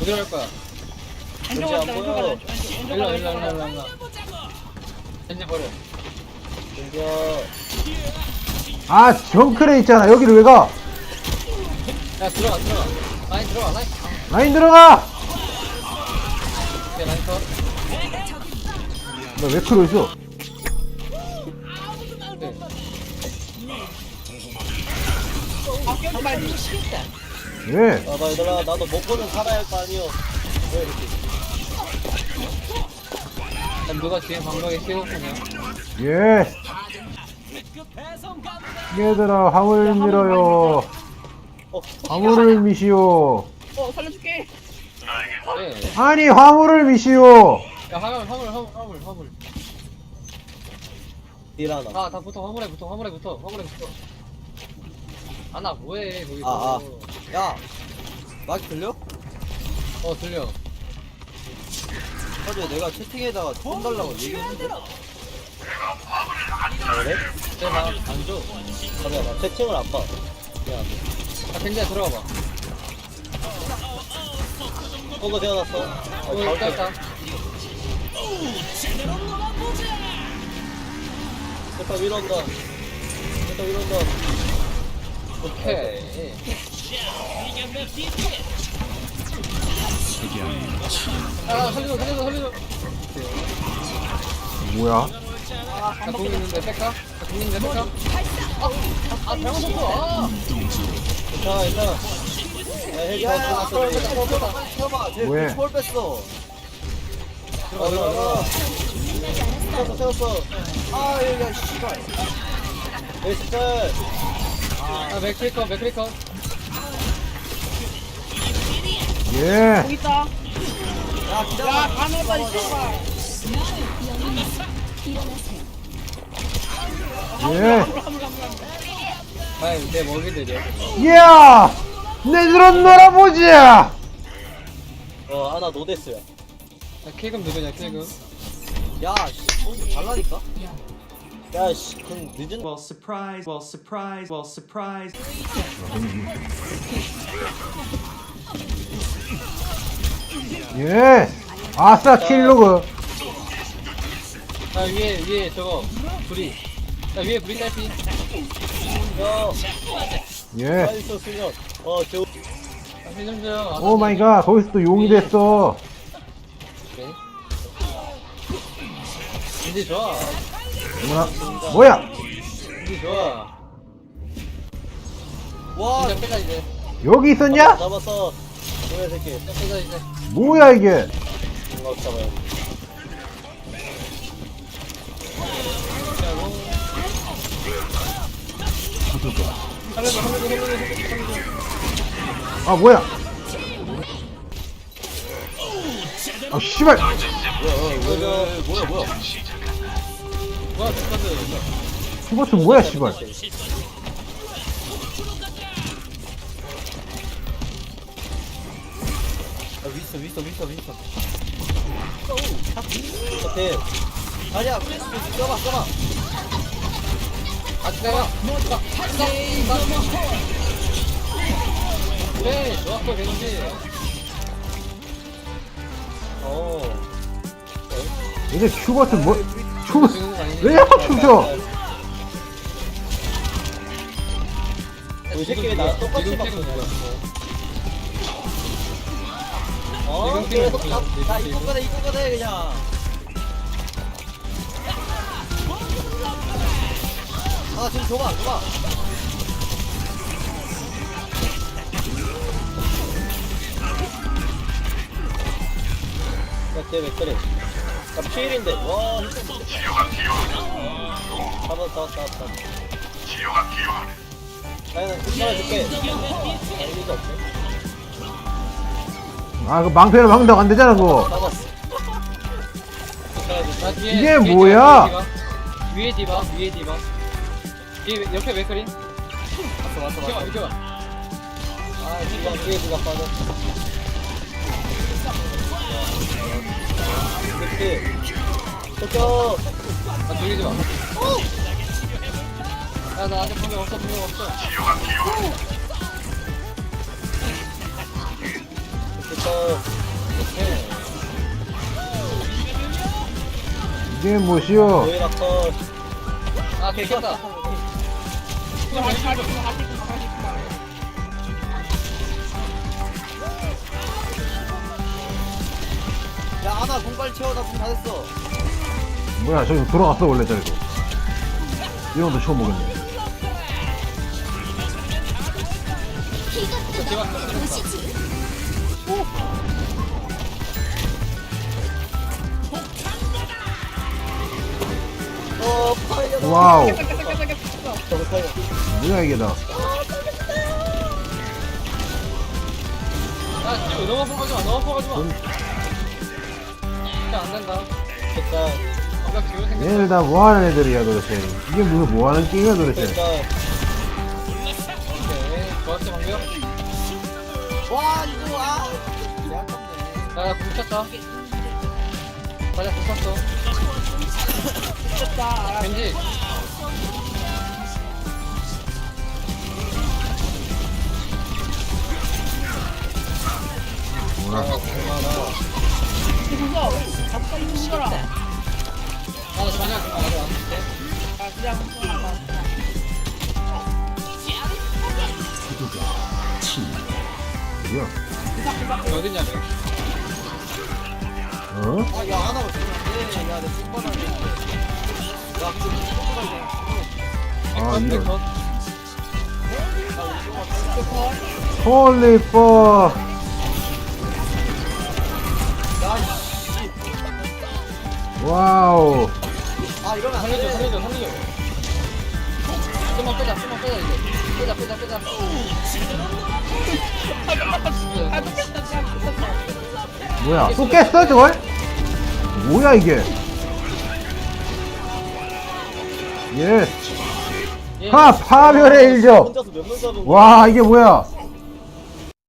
어디로 갈 거야? 왼쪽 왠지 안 왼쪽 보여. 왼쪽 왼쪽 일로 가자 일로 왼쪽 일로 가자 일로 이제 버려 땡겨. 아 정크레 있잖아 여기를 왜 가? 야 들어가 들어가 라인 들어가 라인 라인 들어가! 오케이 라인 컷 나왜 크로 있어? 네. 아 껴지 말지 왜? 아, 나 얘들아, 나도 먹고는 살아야 할 거 아니여. 왜 이렇게. 누가 뒤에 방벽에 씌웠으냐 예. 얘들아 화물 밀어요. 어, 화물을 미시오. 어 살려줄게 네. 아니 화물을 미시오. 야 화물 화물 화물 화물 화물 딜하나. 아다 붙어 화물에 붙어 화물에 붙어 화물에 붙어 아나 뭐해 거기서 아, 아. 야, 막 들려? 어 들려 어제 내가 채팅에다가 돈 달라고 얘기했는데. 아, 그래? 내가 안줘 아니야, 나 채팅을 안 봐. 아 겐지야 들어가 봐 어거 태어났어. 어 어, 있다 잘 있다 됐다, 밀어온다. 됐다, 밀어온다. 오케이 아 살려줘 살려줘 살려줘 뭐야? 나공 있는데 뺄까? 나공 있는데 뺄까? 아아 잘못 쳤어 아 괜찮아, 괜찮아. 야, 더 야. 야, 야, 야, 야, 태워봐, 쟤 왜? 볼 뺐어. 들어가 들어가 세웠어, 세웠어. 아, 야, 씨발. 에이스 아 맥크리커 맥크리커 예. 거기 있다 야, 기다려. 야 가늘다 이 씨발 예. 아이 내 먹이들이야 야! 내들은 놀아보자. 어, 하나 노데스야. 야 킬금 누구냐 킬금 야, 씨, 손 달라니까? 야, 씨, 그럼 늦은 Well, surprise. Well, surprise. Well, surprise. 예. 아싸 킬로그. 야 위에 위에 저거 불이 야 위에 불이 딸피 거. 예. 있어, 승현. 어, 저, 줘요 오 마이 갓. 거기서 또 용이 됐어. 오케이 이제 좋아 뭐야? 뭐야? 이제 좋아 와, 이제 빼자 이제 여기 있었냐? 잡았어. 뭐야, 새끼. 빼자 이제 뭐야 이게? 뭔가 잡아야 돼. 살려줘 살려줘 살려줘 살려줘 아 뭐야? 아 씨발. 뭐야, 뭐야, 뭐야. 뭐야 죽었어 뭐야 씨발. 윈스터, 윈스터, 윈스터, 윈스터. 오케이. 아니야, 써봐, 써봐. 아 기다려 그래 좋았어 겐지 어. 이제 큐 버튼 뭐? 거 아니니? 왜 자꾸 춤춰? 이 새끼 나 똑같이. 누구야? 어, 계속 나, 나 이거 거네, 이거 거네, 그냥. 아, 지금 줘봐, 줘봐. 야, 걔왜 그래? 나 피일인데, 와, 힘들어. 잡았다, 잡았다, 잡았다. 나는 괜찮아줄게. 아, 의미가 없네. 아 그 망패로 망당 안 되잖아 그거. 괜찮아줄게. 나 뒤에 이게 뒤에 뭐야? 디바, 위에 디바 위에 디바 뒤에 옆에 맥크린 왔어, 왔어, 비켜봐 왔어. 비켜봐 아, 누가 뒤에 누가 빠졌어. 그치. 도쿄. 나 죽이지 마. 야, 나 아직 분명 없어, 분명 없어. 이게 뭐시오? 노예라 아, 개켰다. 야, 아나 공발 채워. 나공다 됐어. 뭐야 저기 돌아갔어 원래 저기도 이런 도 처음 보겠네. 이것도 너무 보시지. 와우. 뭐야 이게 다? 야 지금 너무 아파 가지마 너무 아파 가지마. 진짜 안 된다. 됐다. 아까 기분 생겼어 얘들 다 뭐하는 애들이야 도대체? 이게 무슨 뭐하는 게임이야 도대체? 됐다. 오케이. 좋았지 방금. 와, 이거, 아. 개 아깝네. 야나 굶혔다. 맞아 굶혔어. 깼다. 왠지 어? 아, 그, 아 야, 씨. 와우 아, 이러면 안 살려줘 돼. 살려줘 살려줘 좀만 빼자 좀만 빼자 이제 아 깼다 깼다 뭐야 또 깼어 저걸? 뭐야 이게 예. 예. 하 파멸의 일적? 와 이게 뭐야